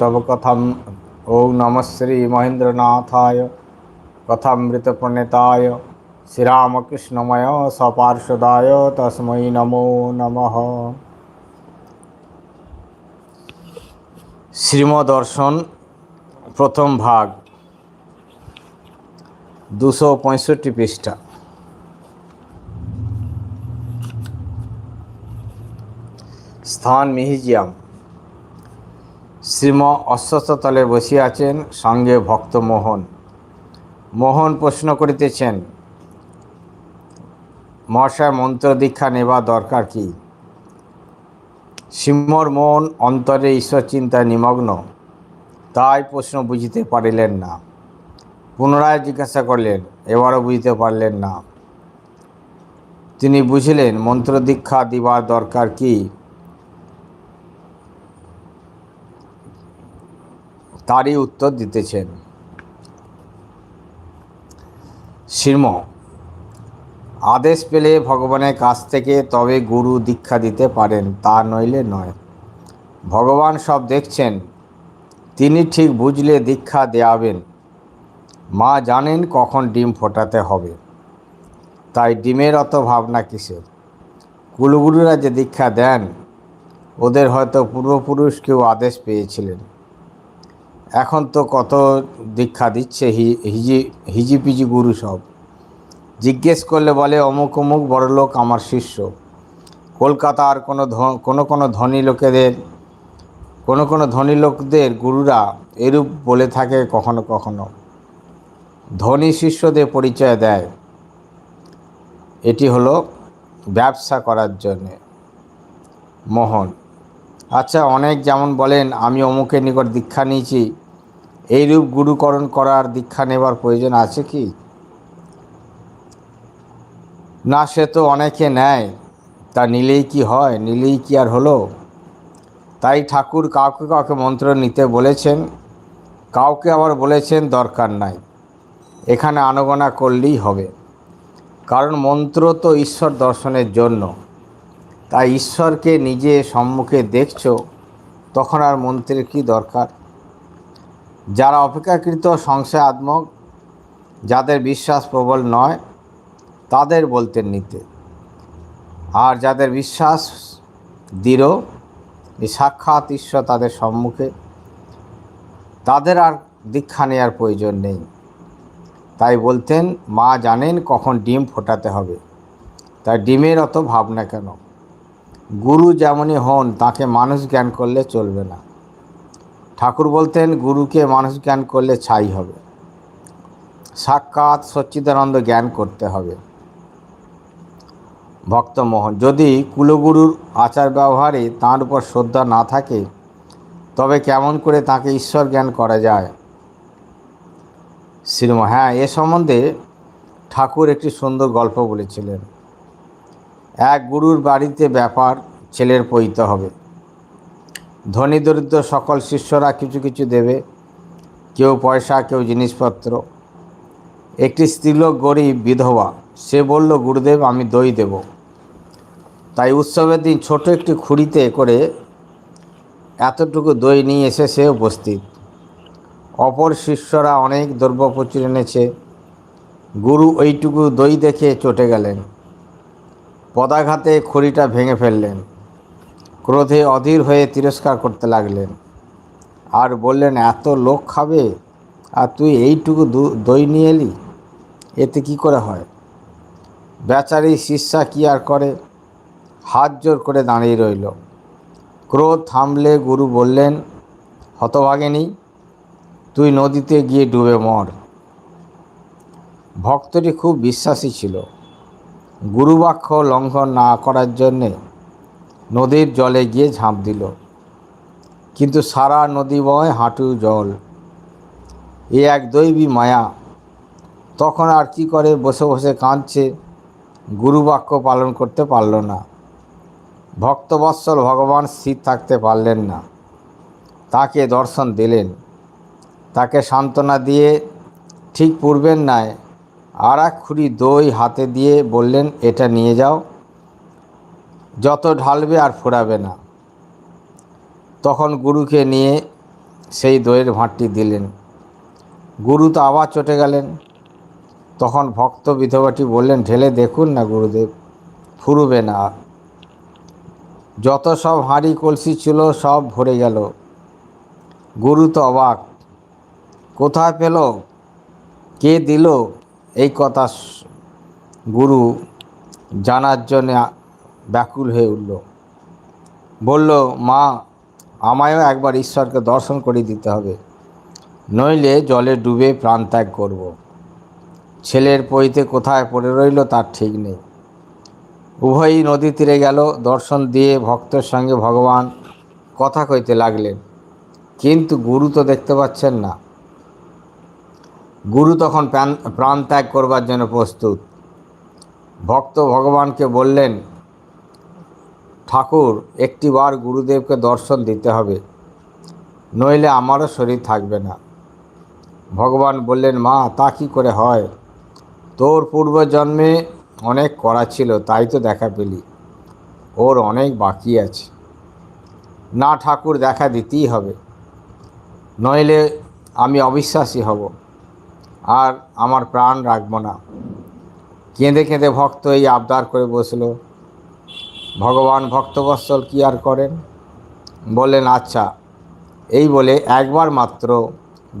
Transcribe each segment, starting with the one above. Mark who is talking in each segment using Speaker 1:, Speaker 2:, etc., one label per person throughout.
Speaker 1: तव कथम ओं नम श्री महेंद्रनाथाय। कथामृतप्रणेताय। श्रीरामकृष्णमय सपार्षदा तस्म नमो नम। श्रीमदर्शन, प्रथम भाग। दूस पैंसठ पृष्ठ। स्थान মিহিজিয়াম শ্রীম অশ্বস্থতলে বসিয়া আছেন সঙ্গে ভক্ত মোহন। মোহন প্রশ্ন করিতেছেন, মহাশয় মন্ত্র দীক্ষা নেওয়া দরকার কি? সিংহর মন অন্তরে ঈশ্বর চিন্তায় নিমগ্ন, তাই প্রশ্ন বুঝিতে পারিলেন না। পুনরায় জিজ্ঞাসা করলেন, এবারও বুঝতে পারলেন না। তিনি বুঝিলেন, মন্ত্র দীক্ষা দিবার দরকার কি? তারই উত্তর দিতেছেন। শির্ম, আদেশ পেলে ভগবানের কাছ থেকে তবে গুরু দীক্ষা দিতে পারেন, তা নইলে নয়। ভগবান সব দেখছেন, তিনি ঠিক বুঝলে দীক্ষা দেয়াবেন। মা জানেন কখন ডিম ফোটাতে হবে। তাই ডিমের অত ভাবনা কিসের? কুলগুরুরা যে দীক্ষা দেন, ওদের হয়তো পূর্বপুরুষ কেউ আদেশ পেয়েছিলেন। এখন তো কত দীক্ষা দিচ্ছে হিজি, হিজিপিজি গুরু সব। জিজ্ঞেস করলে বলে, অমুক অমুক বড়লোক আমার শিষ্য। কলকাতার কোনো কোনো কোনো ধনী লোকেদের, কোনো কোনো ধনী লোকদের গুরুরা এরূপ বলে থাকে কখনো কখনো। ধনী শিষ্যদের পরিচয় দেয়। এটি হলো ব্যবসা করার জন্যে। মোহন। আচ্ছা অনেক যেমন বলেন, আমি অমুকের নিকট দীক্ষা নিয়েছি এইরূপ গুরুকরণ করার দীক্ষা নেবার প্রয়োজন আছে কি? না, সে তো অনেকে নেয়, তা নিলেই কি হয়? নিলেই কি আর হলো? তাই ঠাকুর কাউকে কাউকে মন্ত্র নিতে বলেছেন, কাউকে আবার বলেছেন দরকার নাই। এখানে আনগোনা করলেই হবে। কারণ মন্ত্র তো ঈশ্বর দর্শনের জন্য। তাই ঈশ্বরকে নিজে সম্মুখে দেখছ, তখন আর মন্ত্রের কি দরকার? যারা অপেক্ষাকৃত সংশয়াত্মক, যাদের বিশ্বাস প্রবল নয়, তাদের বলতেন নিতে। আর যাদের বিশ্বাস দৃঢ় এই সাক্ষাৎ ঈশ্বর তাদের সম্মুখে। তাদের আর দীক্ষা নেওয়ার প্রয়োজন নেই। তাই বলতেন, মা জানেন কখন ডিম ফোটাতে হবে। তাই ডিমের অত ভাবনা কেন। গুরু যেমনই হন, তাকে মানুষ জ্ঞান করলে চলবে না। ঠাকুর বলতেন, গুরুকে মানুষ জ্ঞান করলে ছাই হবে। সাক্ষাৎ সচ্চিদানন্দ জ্ঞান করতে হবে। ভক্তমোহন যদি কুলগুরুর আচার ব্যবহারে তাঁর উপর শ্রদ্ধা না থাকে, তবে কেমন করে তাকে ঈশ্বর জ্ঞান করা যায়? শ্রীম হ্যাঁ এ সম্বন্ধে ঠাকুর একটি সুন্দর গল্প বলেছিলেন। এক গুরুর বাড়িতে ব্যাপার ছেলের পৈতে হবে। ধনী দরিদ্র সকল শিষ্যরা কিছু কিছু দেবে, কেউ পয়সা, কেউ জিনিসপত্র। একটি স্ত্রীলোক গরিব, বিধবা, সে বলল, গুরুদেব, আমি দই দেব। তাই উৎসবের দিন ছোট একটি খুঁড়িতে করে এতটুকু দই নিয়ে এসে সে উপস্থিত। অপর শিষ্যরা অনেক দ্রব্য প্রচুর এনেছে। গুরু ওইটুকু দই দেখে চটে গেলেন। পদাঘাতে খড়িটা ভেঙে ফেললেন। ক্রোধে অধীর হয়ে তিরস্কার করতে লাগলেন। আর বললেন, এত লোক খাবে? আর তুই এইটুকু দই নিয়ে এলি? এতে কি করে হয়? বেচারি শিষ্যা কি আর করে? হাত জোর করে দাঁড়িয়ে রইল। ক্রোধ থামলে গুরু বললেন, হতভাগিনী, তুই নদীতে গিয়ে ডুবে মর। ভক্তটি খুব বিশ্বাসী ছিল। গুরুবাক্য লঙ্ঘন না করার জন্যে নদীর জলে গিয়ে ঝাঁপ দিল। কিন্তু সারা নদী বয় হাঁটু জল। এ এক দৈবী মায়া। তখন আর কি করে বসে বসে কাঁদছে গুরুবাক্য পালন করতে পারল না। ভক্তবৎসল ভগবান স্থির থাকতে পারলেন না। তাকে দর্শন দিলেন। তাকে সান্ত্বনা দিয়ে, ঠিক পূর্বের নাই আর এক খুঁড়ি দই হাতে দিয়ে বললেন, এটা নিয়ে যাও। যত ঢালবে আর ফোরাবে না। তখন গুরুকে নিয়ে সেই দইয়ের ভাঁটটি দিলেন। গুরু তো আবার চটে গেলেন। তখন ভক্ত বিধবাটি বললেন, ঢেলে দেখুন না গুরুদেব, ফুরবে না। যত সব হাঁড়ি কলসি ছিল সব ভরে গেল। গুরু তো অবাক, কোথায় পেল? কে দিল? এই কথা গুরু জানার জন্য ব্যাকুল হয়ে উঠল। বলল, মা, আমায়ও একবার ঈশ্বরকে দর্শন করে দিতে হবে। নইলে জলে ডুবে প্রাণ ত্যাগ করব। ছেলের পইতে কোথায় পড়ে রইল তার ঠিক নেই। উভয়ই নদী তীরে গেল, দর্শন দিয়ে ভক্তের সঙ্গে ভগবান কথা কইতে লাগলেন। কিন্তু গুরু তো দেখতে পাচ্ছেন না। গুরু তখন প্রাণ ত্যাগ করবার জন্য প্রস্তুত। ভক্ত ভগবানকে বললেন ঠাকুর, একটিবার গুরুদেবকে দর্শন দিতে হবে, নইলে আমারও শরীর থাকবে না। ভগবান বললেন, মা, তা কি করে হয়? তোর পূর্বজন্মে অনেক করা ছিল, তাই তো দেখা পেলি। ওর অনেক বাকি আছে। না ঠাকুর, দেখা দিতেই হবে। নইলে আমি অবিশ্বাসী হব। আর আমার প্রাণ রাখব না। কেঁদে কেঁদে ভক্ত এই আবদার করে বসল। ভগবান ভক্তবৎসল কি আর করেন? বললেন আচ্ছা। এই বলে একবার মাত্র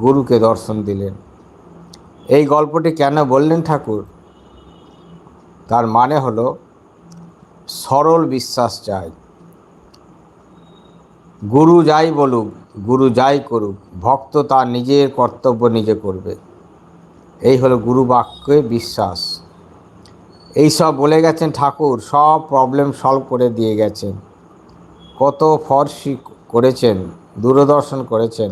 Speaker 1: গুরুকে দর্শন দিলেন। এই গল্পটি কেন বললেন ঠাকুর? তার মানে হলো, সরল বিশ্বাস চাই। গুরু যাই বলুক, গুরু যাই করুক, ভক্ত তার নিজের কর্তব্য নিজে করবে। এই হলো গুরু বাক্যে বিশ্বাস। এই সব বলে গেছেন ঠাকুর, সব প্রবলেম সলভ করে দিয়ে গেছেন। কত ফরসি করেছেন, দূরদর্শন করেছেন।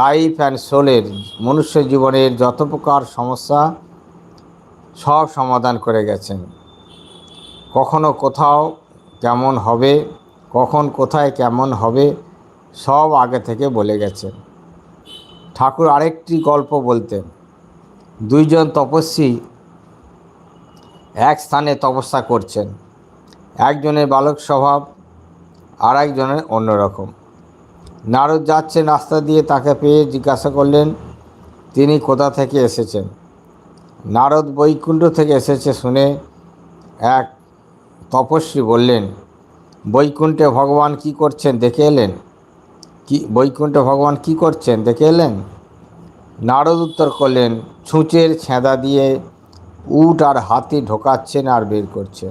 Speaker 1: লাইফ অ্যান্ড সোলের মনুষ্য জীবনের যত প্রকার সমস্যা, সব সমাধান করে গেছেন। কখনো কোথাও কেমন হবে, কখন কোথায় কেমন হবে, সব আগে থেকে বলে গেছেন। ঠাকুর আরেকটি গল্প বলতেন, দুইজন তপস্বী এক স্থানে তপস্যা করছেন। একজনের বালক স্বভাব আর একজনের অন্যরকম। নারদ যাচ্ছেন রাস্তা দিয়ে তাকে পেয়ে জিজ্ঞাসা করলেন, তিনি কোথা থেকে এসেছেন? নারদ বৈকুণ্ঠ থেকে এসেছে শুনে এক তপস্বী বললেন, বৈকুণ্ঠে ভগবান কি করছেন দেখে এলেন? কি, বৈকুণ্ঠে ভগবান কি করছেন দেখে এলেন? নারদ উত্তর করলেন, ছুঁচের ছেঁদা দিয়ে উট আর হাতি ঢোকাচ্ছেন আর বের করছেন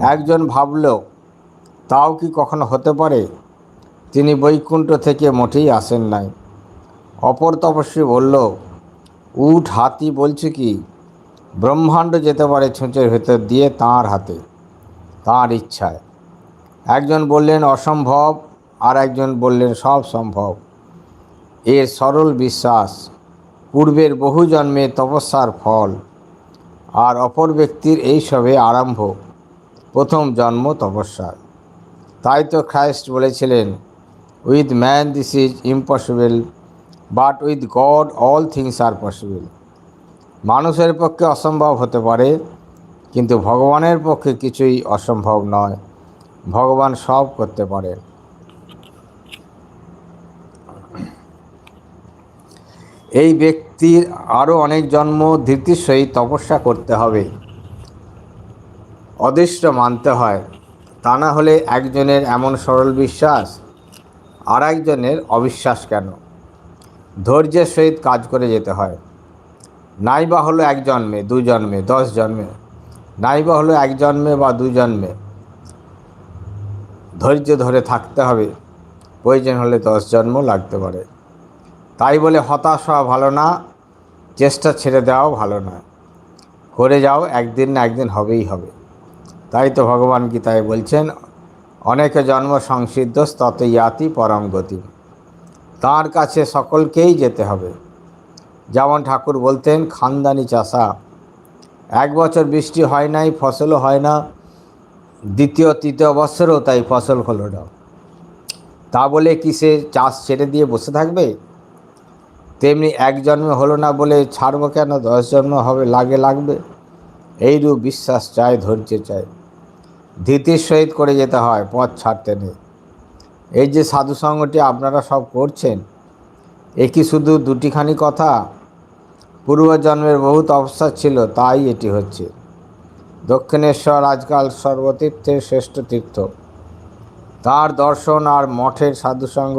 Speaker 1: একজন ভাবল, তাও কি কখনো হতে পারে? তিনি বৈকুণ্ঠ থেকে মোটেই আসেন নাই। অপর তপস্বী বলল, উট, হাতি বলছে কি, ব্রহ্মাণ্ড যেতে পারে ছুঁচের ভেতর দিয়ে তাঁর হাতে, তাঁর ইচ্ছায়। একজন বললেন, অসম্ভব। আর একজন বললেন, সব সম্ভব। এর সরল বিশ্বাস পূর্বের বহু জন্মে তপস্যার ফল, আর অপর ব্যক্তির এই সবে আরম্ভ, প্রথম জন্ম তপস্যার। তাই তো খ্রাইস্ট বলেছিলেন with man this is impossible but with God all things are possible মানুষের পক্ষে অসম্ভব হতে পারে, কিন্তু ভগবানের পক্ষে কিছুই অসম্ভব নয়। ভগবান সব করতে পারেন। এই ব্যক্তির আরও অনেক জন্ম ধৃতির সহিত তপস্যা করতে হবে। অদৃষ্ট মানতে হয়। তা না হলে একজনের এমন সরল বিশ্বাস আর একজনের অবিশ্বাস কেন? ধৈর্যের সহিত কাজ করে যেতে হয়। নাইবা হলো এক জন্মে, দু জন্মে, দশ জন্মে। নাইবা হলো এক জন্মে বা দু জন্মে। ধৈর্য ধরে থাকতে হবে। প্রয়োজন হলে দশ জন্ম লাগতে পারে। তাই বলে হতাশ হওয়া ভালো না, চেষ্টা ছেড়ে দেওয়াও ভালো না। করে যাও, একদিন না একদিন হবেই হবে। তাই তো ভগবান গীতায় বলছেন, অনেকে জন্ম সংসিদ্ধ তত ইয়াতি পরম গতি। তাঁর কাছে সকলকেই যেতে হবে। যেমন ঠাকুর বলতেন, খানদানি চাষা, এক বছর বৃষ্টি হয় নাই, ফসলও হয় না, দ্বিতীয়, তৃতীয় বছরও তাই ফসল হলো না। তা বলে কি সে চাষ ছেড়ে দিয়ে বসে থাকবে? তেমনি এক জন্মে হলো না বলে ছাড়বো কেন? দশ জন্ম হবে, লাগে লাগবে। এইরূপ বিশ্বাস চাই, ধৈর্য চাই। ধীতির সহিত করে যেতে হয়, পথ ছাড়তে নেই। এই যে সাধুসঙ্গটি আপনারা সব করছেন, এ কি শুধু দুটিখানি কথা? পূর্বজন্মের বহুত অবস্থা ছিল, তাই এটি হচ্ছে। দক্ষিণেশ্বর আজকাল সর্বতীর্থের শ্রেষ্ঠ তীর্থ। তার দর্শন আর মঠের সাধুসঙ্গ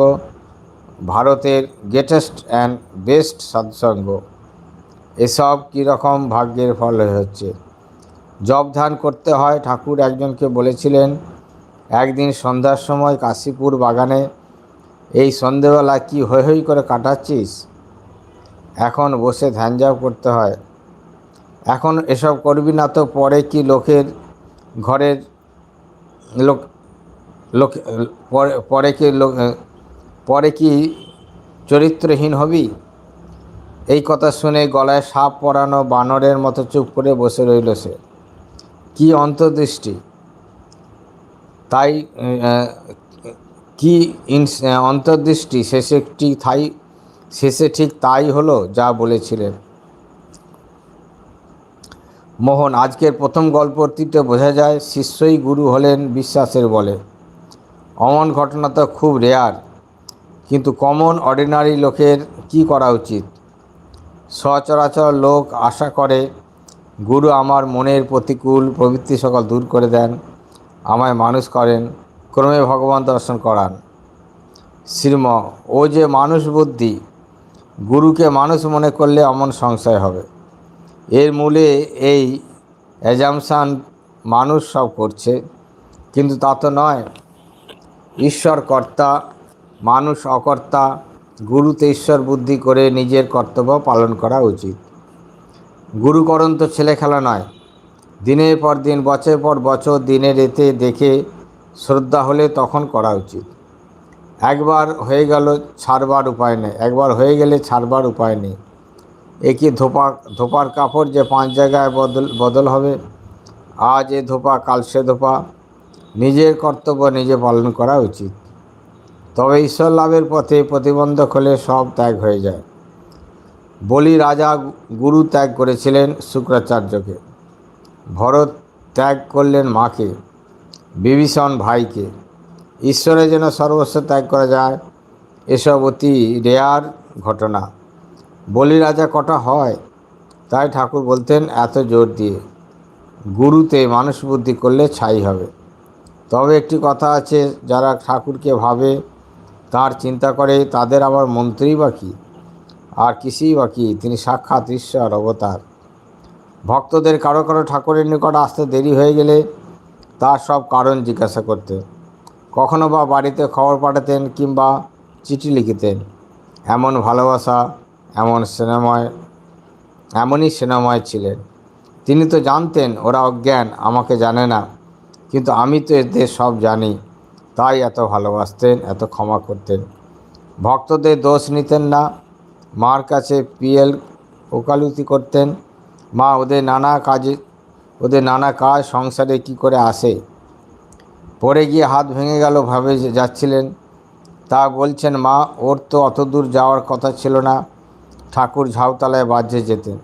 Speaker 1: ভারতের গ্রেটেস্ট অ্যান্ড বেস্ট সাধুসঙ্গ এসব কীরকম ভাগ্যের ফল হচ্ছে? জব করতে হয়, ঠাকুর একজনকে বলেছিলেন, একদিন সন্ধ্যার সময় কাশীপুর বাগানে এই সন্ধেবেলা কি হৈ হৈ করে কাটাচ্ছিস? এখন বসে ধ্যান জাপ করতে হয়। এখন এসব করবি না তো পরে কি লোকের ঘরের লোক লোক পরে কি লোক পরে কি চরিত্রহীন হবি? এই কথা শুনে গলায় সাপ পরানো বানরের মতো চুপ করে বসে রইল সে। কি অন্তর্দৃষ্টি? তাই কি অন্তর্দৃষ্টি? শেষে ঠিক তাই শেষে ঠিক তাই হলো যা বলেছিলেন। মোহন, আজকের প্রথম গল্পটিতে বোঝা যায়, শিষ্যই গুরু হলেন বিশ্বাসের বলে। অমন ঘটনা তো খুব রেয়ার কিন্তু কমন অর্ডিনারি লোকের কি করা উচিত? সচরাচর লোক আশা করে, গুরু আমার মনের প্রতিকূল প্রবৃত্তি সকল দূর করে দেন, আমায় মানুষ করেন, ক্রমে ভগবান দর্শন করান। শ্রীম, ও যে মানুষ বুদ্ধি, গুরুকে মানুষ মনে করলে অমন সংশয় হবে। এর মূলে এই অ্যাজামশান মানুষ সব করছে, কিন্তু তা তো নয়। ঈশ্বর কর্তা মানুষ, অকর্তা, গুরুতে ঈশ্বর বুদ্ধি করে নিজের কর্তব্য পালন করা উচিত। গুরুকরণ তো ছেলে খেলা নয়। দিনের পর দিন বছর পর বছর দিনে রেতে দেখে শ্রদ্ধা হলে তখন করা উচিত। একবার হয়ে গেল, ছাড়বার উপায় নেই। একবার হয়ে গেলে ছাড়বার উপায় নেই। এ কি ধোপা, ধোপার কাপড় যে পাঁচ জায়গায় বদল বদল হবে, আজ এ ধোপা, কাল সে ধোপা। নিজের কর্তব্য নিজে পালন করা উচিত। তবে ঈশ্বর লাভের পথে প্রতিবন্ধক হলে সব ত্যাগ হয়ে যায়। বলি রাজা গুরু ত্যাগ করেছিলেন শুক্রাচার্যকে। ভরত ত্যাগ করলেন মাকে, বিভীষণ ভাইকে। ঈশ্বরের যেন সর্বস্ব ত্যাগ করা যায়, এসব অতি রেয়ার ঘটনা। বলি রাজা কটা হয়? তাই ঠাকুর বলতেন, এত জোর দিয়ে। গুরুতে মানুষ বুদ্ধি করলে ছাই হবে। তবে একটি কথা আছে, যারা ঠাকুরকে ভাবে তার চিন্তা করে, তাদের আবার মন্ত্রী বা কী? আর কিছুই বা কী? তিনি সাক্ষাৎ ঈশ্বর, অবতার। ভক্তদের কারও কারও ঠাকুরের নিকট আসতে দেরি হয়ে গেলে তার সব কারণ জিজ্ঞাসা করতে। কখনো বা বাড়িতে খবর পাঠাতেন কিংবা চিঠি লিখিতেন। এমন ভালোবাসা, এমন স্নেহময়, এমনই স্নেহময় ছিলেন। তিনি তো জানতেন, ওরা অজ্ঞান, আমাকে জানে না। কিন্তু আমি তো এদের সব জানি। তাই এত ভালোবাসতেন, এত ক্ষমা করতেন। ভক্তদের দোষ নিতেন না। মার কাছে পিএল ওকালতি করতেন। মা, ওদের নানা কাজে, ওদের নানা কাজ সংসারে কি করে আসে? পড়ে গিয়ে হাত ভেঙে গেল ভাবে যাচ্ছিলেন। তা বলছেন, মা, ওর তো অত দূর যাওয়ার কথা ছিল না। ঠাকুর ঝাউতলায় বাজে যেতেন।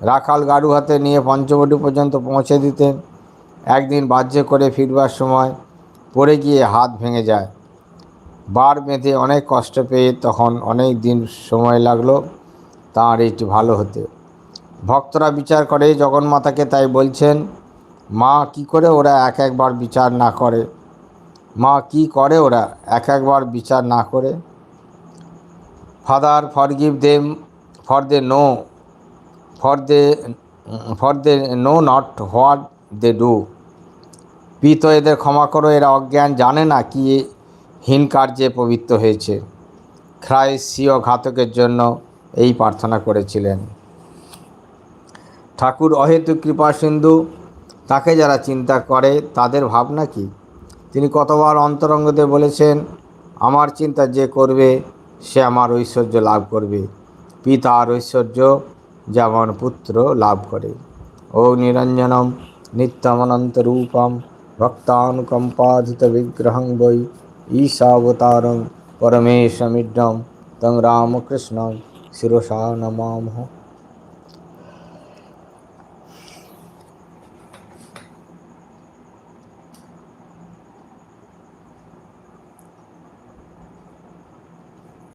Speaker 1: রাখাল গাড়ু হাতে নিয়ে পঞ্চবটি পর্যন্ত পৌঁছে দিতেন। একদিন বাহ্যে করে ফিরবার সময় পড়ে গিয়ে হাত ভেঙে যায়। বার বেঁধে অনেক কষ্ট পেয়ে তখন অনেক দিন সময় লাগল তাঁর এটি ভালো হতে। ভক্তরা বিচার করে, জগন্মাতাকে তাই বলছেন, মা, কি করে ওরা এক একবার বিচার না করে? মা, কি করে ওরা এক একবার বিচার না করে? Father forgive them for they know for they for they know not what they do. পিত এদের ক্ষমা করো, এরা অজ্ঞান জানে না কি হীন কার্যে পবিত্র হয়েছে। খ্রাইস্ট সিও ঘাতকের জন্য এই প্রার্থনা করেছিলেন। ঠাকুর অহেতু কৃপা সিন্ধু, তাকে যারা চিন্তা করে তাদের ভাবনা কি? তিনি কতবার অন্তরঙ্গদের বলেছেন, আমার চিন্তা যে করবে, সে আমার ঐশ্বর্য লাভ করবে। পিতার ঐশ্বর্য যেমন পুত্র লাভ করে। ও নিরঞ্জনম নিত্যমনন্তরূপম भक्तानुकम्पाधितविग्रहं वै ईशावतारं परमेशमिड्डं तं रामकृष्णं शिरसा नमामः।